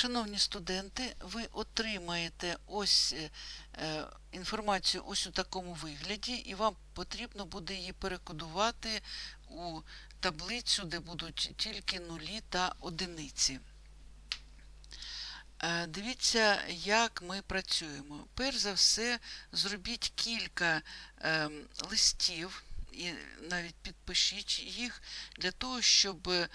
Шановні студенти, ви отримаєте ось е, е, інформацію ось у такому вигляді, і вам потрібно буде її перекодувати у таблицю, де будуть тільки нулі та одиниці. Е, Дивіться, як ми працюємо. Перш за все, зробіть кілька ем, листів і навіть підпишіть їх для того, щоб е,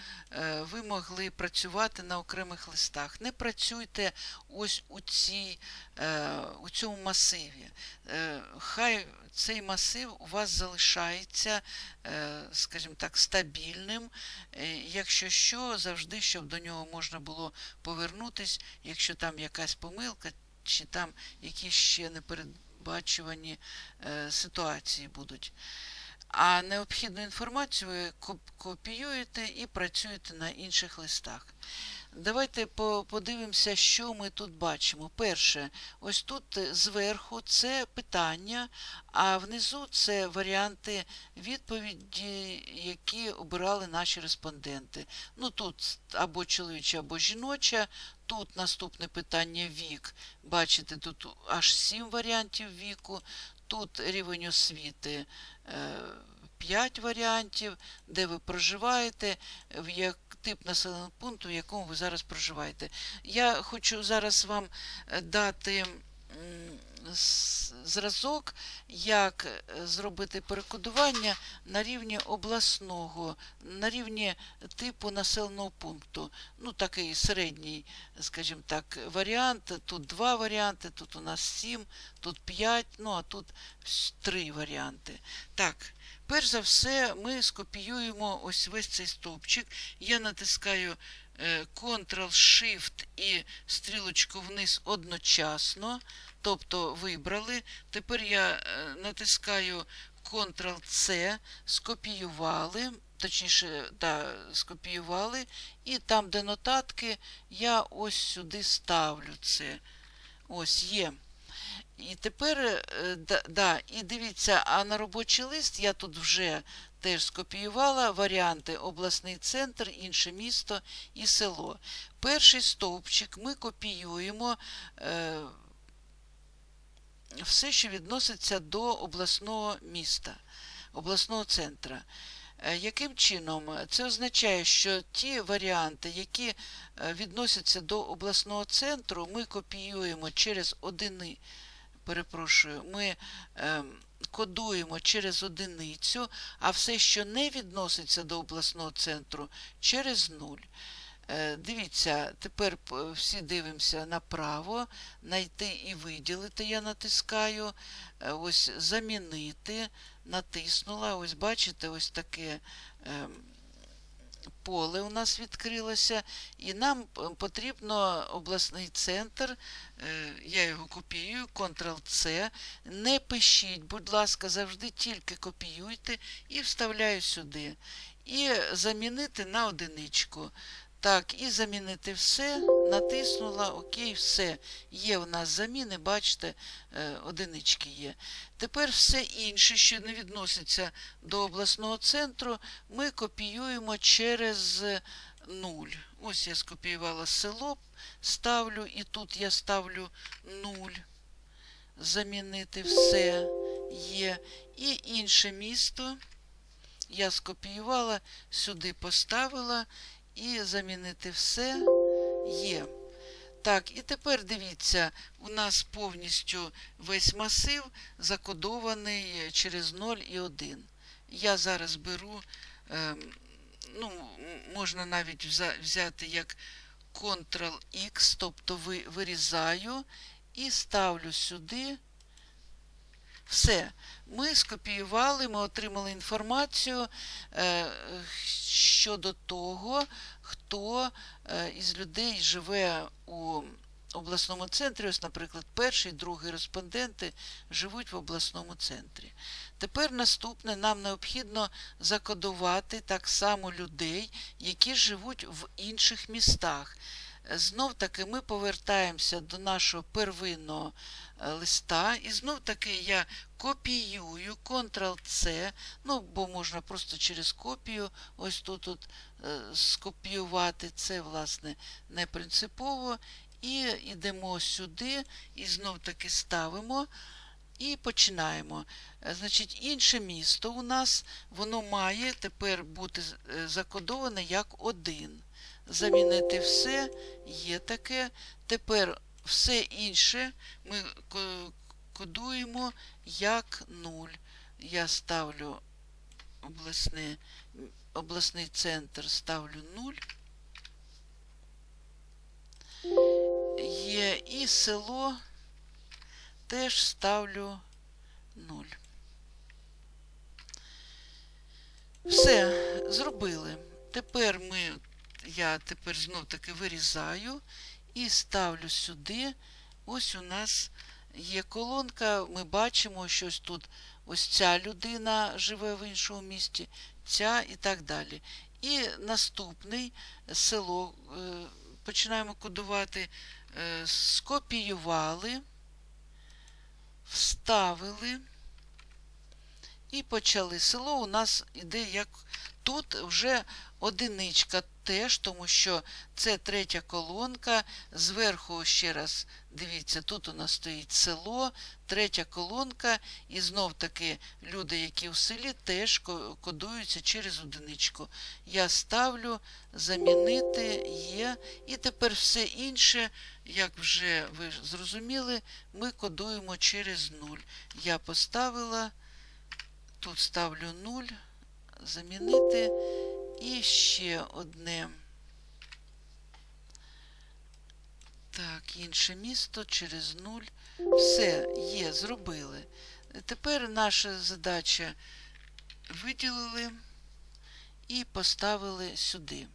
ви могли працювати на окремих листах. Не працюйте ось у, цій, е, у цьому масиві. Е, Хай цей масив у вас залишається, скажімо так, стабільним. Якщо що, завжди, щоб до нього можна було повернутись, якщо там якась помилка, чи там якісь ще непередбачувані ситуації будуть. А необхідну інформацію ви копіюєте і працюєте на інших листах. Давайте подивимося, що ми тут бачимо. Перше, ось тут зверху це питання, а внизу це варіанти відповіді, які обирали наші респонденти. Ну тут або чоловіча, або жіноча. Тут наступне питання вік. Бачите, тут аж сім варіантів віку. Тут рівень освіти. 5 варіантів, де ви проживаєте, в як тип населеного пункту, в якому ви зараз проживаєте. Я хочу зараз вам е, дати зразок, як е, зробити перекодування на рівні обласного, на рівні типу населеного пункту. Ну, такий середній, скажімо так, варіант. Тут два варіанти, тут у нас сім, тут п'ять, ну а тут три варіанти. Так, перш за все, ми скопіюємо ось весь цей стовпчик. Я натискаю Ctrl-Shift і стрілочку вниз одночасно. Тобто вибрали. Тепер я е, натискаю Ctrl-C, скопіювали, точніше, да, скопіювали, і там, де нотатки, я ось сюди ставлю це. Ось є. І тепер, е, да, да, і дивіться, а на робочий лист я тут вже теж скопіювала варіанти обласний центр, інше місто і село. Перший стовпчик ми копіюємо. Е, все, що відноситься до обласного міста, обласного центра. Е, Яким чином? Це означає, що ті варіанти, які е, відносяться до обласного центру, ми копіюємо через одини, перепрошую, ми е, кодуємо через одиницю, а все, що не відноситься до обласного центру, через нуль. Е, Дивіться, тепер всі дивимося направо, знайти і виділити я натискаю. Е, Ось замінити, натиснула. Ось бачите, ось таке ем, поле у нас відкрилося, і нам потрібно обласний центр. е, Я його копіюю, Ctrl-C. Не пишіть, будь ласка, завжди тільки копіюйте і вставляю сюди. І замінити на одиничку. Так, і замінити все, натиснула, окей, все. Є у нас заміни, бачите, е, одинички є. Тепер все інше, що не відноситься до обласного центру, ми копіюємо через нуль. Ось я скопіювала село, ставлю, і тут я ставлю нуль. Замінити все є. І інше місто я скопіювала, сюди поставила і замінити все є. Так, і тепер дивіться, у нас повністю весь масив закодований через 0 і 1. Я зараз беру, ем, ну, можна навіть взяти як Ctrl-X, тобто вирізаю і ставлю сюди. Все. Ми скопіювали, ми отримали інформацію е, щодо того, хто е, із людей живе у обласному центрі. Ось, наприклад, перший, другий респонденти живуть в обласному центрі. Тепер наступне нам необхідно закодувати так само людей, які живуть в інших містах. Знов таки ми повертаємося до нашого первинного е, листа. І знов таки я копіюю Ctrl-C, ну, бо можна просто через копію ось тут от, е, скопіювати. Це, власне, не принципово. І йдемо сюди, і знов таки ставимо. І починаємо. Е, Значить, інше місто у нас воно має тепер бути закодоване як один. Замінити все є таке. Тепер все інше ми кодуємо як 0. Я ставлю обласне, обласний центр, ставлю 0. Є і село теж ставлю 0. Все, зробили. Тепер ми, я тепер знов таки вирізаю і ставлю сюди. Ось у нас є колонка. Ми бачимо, що ось тут ось ця людина живе в іншому місті, ця і так далі. І наступний село е, починаємо кодувати, е, скопіювали вставили і почали. Село у нас іде як тут вже одиничка теж, тому що це третя колонка. Зверху ще раз дивіться, тут у нас стоїть село, третя колонка, і знов таки люди, які в селі, теж кодуються через одиничку. Я ставлю замінити є. І тепер все інше, як вже ви зрозуміли, ми кодуємо через 0. Я поставила, тут ставлю 0, замінити і ще одне. Так, інше місто через 0. Все, є, зробили. Тепер наша задача виділили і поставили сюди.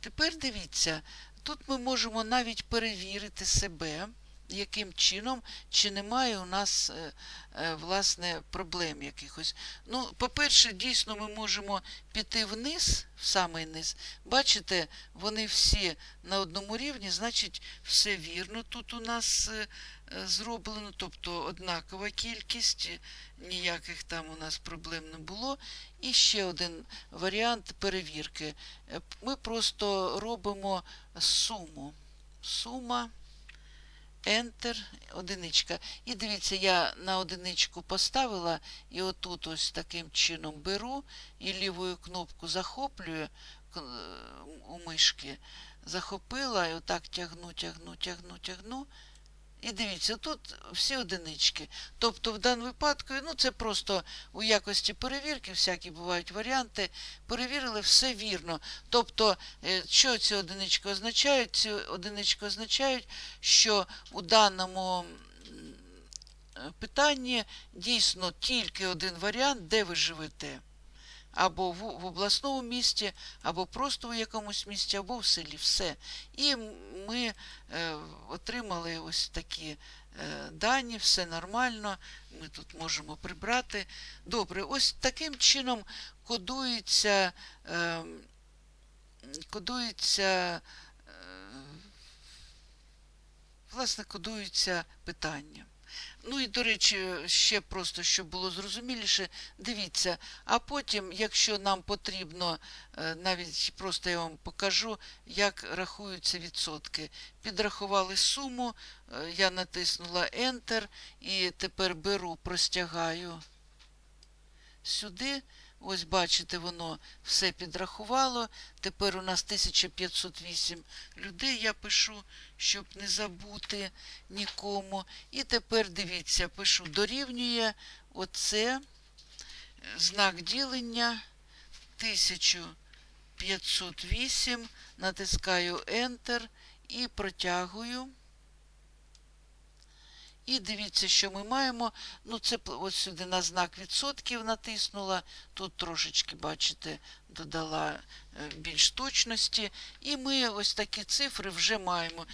Тепер дивіться, тут ми можемо навіть перевірити себе, яким чином, чи немає у нас е, е, власне проблем якихось. Ну, по-перше, дійсно ми можемо піти вниз, в самий низ. Бачите, вони всі на одному рівні, значить, все вірно тут у нас е, зроблено, тобто однакова кількість, ніяких там у нас проблем не було. І ще один варіант перевірки. Ми просто робимо суму. Сума. Enter, одиничка. І дивіться, я на одиничку поставила, і отут ось таким чином беру і лівою кнопку захоплюю е, у мишки. Захопила і отак тягну, тягну, тягну, тягну. І дивіться, тут всі одинички. Тобто, в даному випадку, ну це просто у якості перевірки, всякі бувають варіанти. Перевірили все вірно. Тобто, е, що ці одинички означають? Ці одинички означають, що у даному е, питанні дійсно тільки один варіант, де ви живете. Або в, обласному місті, або просто в якомусь місті, або в селі. Все. І ми е, отримали ось такі е, дані, все нормально. Ми тут можемо прибрати. Добре, ось таким чином кодується, е, кодується, власне, кодується питання. Ну і, до речі, ще просто, щоб було зрозуміліше, дивіться, а потім, якщо нам потрібно, е, навіть просто я вам покажу, як рахуються відсотки. Підрахували суму, е, я натиснула Enter і тепер беру, простягаю сюди. Ось бачите, воно все підрахувало. Тепер у нас 1508 людей. Я пишу, щоб не забути нікому. І тепер дивіться, пишу дорівнює оце е, знак ділення 1508. Натискаю Enter і протягую. І дивіться, що ми маємо. Ну, це ось сюди на знак відсотків натиснула. Тут трошечки, бачите, додала е, більш точності. І ми ось такі цифри вже маємо.